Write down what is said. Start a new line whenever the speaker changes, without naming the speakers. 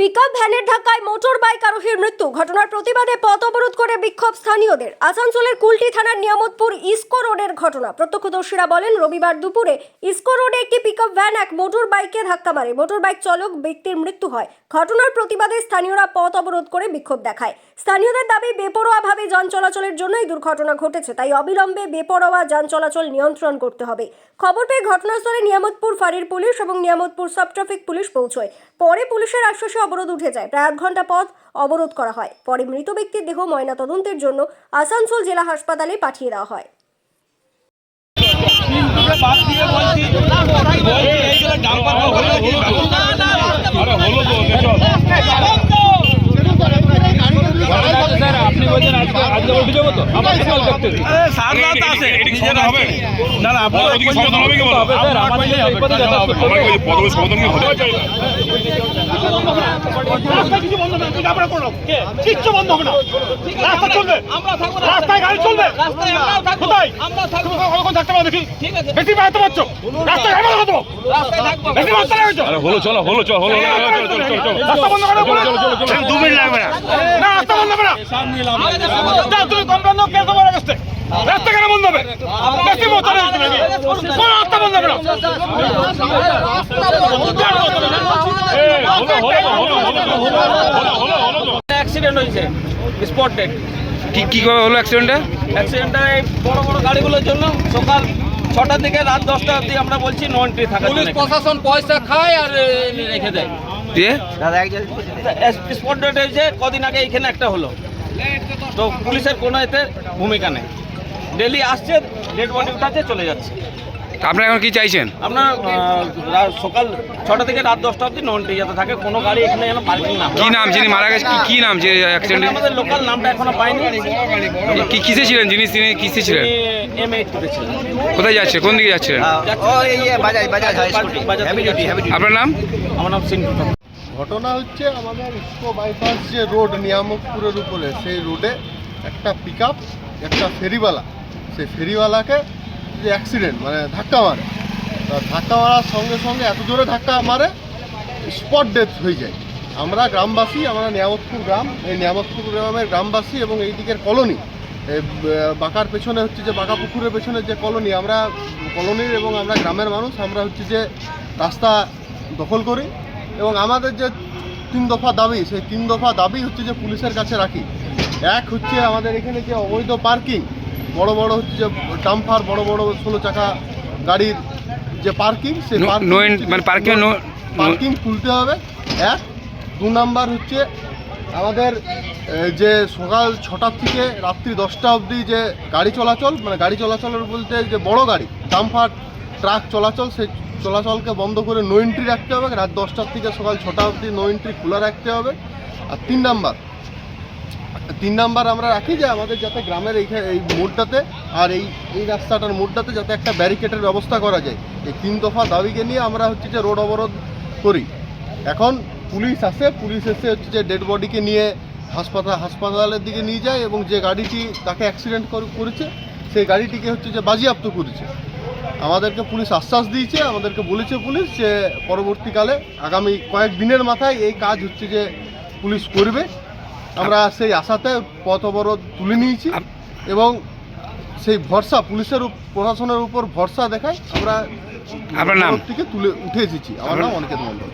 Pickup ভ্যানের ধাক্কায় motor bike আরোহীর মৃত্যু। ঘটনার প্রতিবাদে পথ অবরোধ করে বিক্ষোভ স্থানীয়দের। আসানসোলের কুলটি থানার নিয়ামতপুর ইসকো রোডের ঘটনা। প্রত্যক্ষদর্শীরা বলেন, রবিবার দুপুরে ইসকো রোডে একটি পিকআপ ভ্যান এক মোটর বাইকে ধাক্কা মারে। মোটর বাইক চালক ব্যক্তির মৃত্যু হয়। ঘটনার প্রতিবাদে স্থানীয়রা পথ অবরোধ করে বিক্ষোভ দেখায়। স্থানীয়দের দাবি, বেপরোয়াভাবে যান চলাচলের জন্য এই দুর্ঘটনা ঘটেছে, তাই অবিলম্বে বেপরোয়া যান চলাচল নিয়ন্ত্রণ করতে হবে। খবর পেয়ে ঘটনাস্থলে নিয়ামতপুর ফাঁড়ির পুলিশ এবং নিয়ামতপুর সাব ট্রাফিক পুলিশ পৌঁছয়। পরে পুলিশের আশ্বাসে অবরোধ উঠে যায়। প্রায় আধ ঘণ্টা পথ অবরোধ করা হয়। পরে মৃত ব্যক্তির দেহ ময়না তদন্তের জন্য আসানসোল জেলা হাসপাতালে পাঠিয়ে দেওয়া হয়
বাদ দিয়ে বলছি বলছি এইগুলো ডাম্পার হলো কি আরে হলো তো স্যার আপনি বলছেন আজকে আজকে উঠে যাব তো আমার কল করতে সারনাথ আছে এদিকে সমাধান হবে না না আপনার ওদিকে সমাধান হবে কি বলো হবে স্যার আমাদের এই পথে যাতায়াত করতে হবে আমাকে পদবে সমাধান কি হতে চাই
রাস্তা কিছু বন্ধ হবে না তুমি আপনারা করো কিচ্ছু বন্ধ হবে না রাস্তা চলবে
আমরা থাকব না।
রাস্তায় গাড়ি চলবে
রাস্তায় আমরাও থাকব।
কোথায়
আমরাও থাকব।
তুমি কখন থাকতে পারো দেখি
ঠিক আছে।
বেশি বাড়াতে পারছ রাস্তায় গাড়ি বন্ধ করো
রাস্তায় থাকব।
বেশি রাস্তা লাগাইছো
আরে হলো চলো হলো চলো হলো চলো চলো চলো চলো
রাস্তা বন্ধ করো
চলো চলো চলো চলো
দু মিনিট লাগবে না না রাস্তা বন্ধ হবে না
ঠিক আছে,
রাস্তা কেন বন্ধ হবে? বেশি মতো রাস্তা বন্ধ হবে
অ্যাক্সিডেন্ট হয়েছে স্পট
হলো অ্যাক্সিডেন্টটা
এই গাড়িগুলোর জন্য সকাল ছটার থেকে রাত দশটা অব্দি আমরা বলছি নন্ট্রি থাকা
পুলিশ প্রশাসন পয়সা খায় আর রেখে দেয়।
দিয়ে
স্পট ডেট হয়েছে কদিন আগে এখানে একটা হলো। তো পুলিশের কোনো এতে ভূমিকা নেই। ডেলি আসছে ডেড বডি উঠাচ্ছে চলে যাচ্ছে।
আপনারা এখন কি চাইছেন?
আপনার সকাল ছটা থেকে রাত দশটা অবধি নো এন্ট্রি যাতে থাকে কোনো গাড়ি এখানে যেন পার্কিং না।
কি নাম? যিনি মারা গেছে কি- কি নাম যে অ্যাক্সিডেন্ট
আমাদের লোকাল নামটা এখনও পাইনি।
কি কিসে ছিলেন? যিনি তিনি কিসে ছিলেন?
এম এইট করেছিলেন
কোথায় যাচ্ছে? কোন দিকে যাচ্ছিলেন? আপনার নাম?
আমার নাম ঠাকুর।
ঘটনা হচ্ছে আমাদের ইস্কো বাইপাস যে রোড, নিয়ামকপুরের উপরে, সেই রোডে একটা পিক একটা ফেরিওয়ালা, সেই ফেরিওয়ালাকে যে অ্যাক্সিডেন্ট মানে ধাক্কা মারে। ধাক্কা মারার সঙ্গে সঙ্গে এত জোরে ধাক্কা মারে স্পট ডেথ হয়ে যায়। আমরা গ্রামবাসী, আমরা নিয়ামতপুর গ্রাম, এই নিয়ামতপুর গ্রামের গ্রামবাসী এবং এই দিকের কলোনি বাঁকার পেছনে হচ্ছে যে, বাঁকা পুকুরের পেছনে যে কলোনি, আমরা কলোনির এবং আমরা গ্রামের মানুষ, আমরা হচ্ছে যে রাস্তা দখল করি। এবং আমাদের যে তিন দফা দাবি সেই তিন দফা দাবি হচ্ছে যে পুলিশের কাছে রাখি। এক হচ্ছে আমাদের এখানে যে অবৈধ পার্কিং বড় বড় হচ্ছে যে ডাম্পার বড় বড় ষোলো চাকা গাড়ির যে পার্কিং যে-
মানে পার্কিং
পার্কিং খুলতে হবে। এক দু নাম্বার হচ্ছে আমাদের যে সকাল ছটার থেকে রাত্রি দশটা অবধি যে গাড়ি চলাচল মানে গাড়ি চলাচলের বলতে যে বড় গাড়ি ডাম্পার ট্রাক চলাচল, সেই চলাচলকে বন্ধ করে নো এন্ট্রি রাখতে হবে। রাত দশটার থেকে সকাল ছটা অবধি নো এন্ট্রি খোলা রাখতে হবে। আর তিন নাম্বার তিন নাম্বার আমরা রাখি যে আমাদের যাতে গ্রামের এইখানে এই মোড়টাতে আর এই এই রাস্তাটার মোড়টাতে যাতে একটা ব্যারিকেডের ব্যবস্থা করা যায়। এই তিন দফা দাবিকে নিয়ে আমরা হচ্ছে যে রোড অবরোধ করি। এখন পুলিশ আসে, পুলিশ এসে হচ্ছে যে ডেড বডিকে নিয়ে হাসপাতাল, হাসপাতালের দিকে নিয়ে যায় এবং যে গাড়িটি তাকে অ্যাক্সিডেন্ট করেছে, সেই গাড়িটিকে হচ্ছে যে বাজেয়াপ্ত করেছে। আমাদেরকে পুলিশ আশ্বাস দিয়েছে আমাদেরকে বলেছে পুলিশ যে পরবর্তীকালে আগামী কয়েক দিনের মাথায় এই কাজ হচ্ছে যে পুলিশ করবে। আমরা সেই আশাতে পথ অবরোধ তুলে নিয়েছি এবং সেই ভরসা পুলিশের প্রশাসনের উপর ভরসা দেখায় আমরা
আপনার নাম?
থেকে তুলে উঠে এসেছি। আমার নাম অনিকেত মন্ডল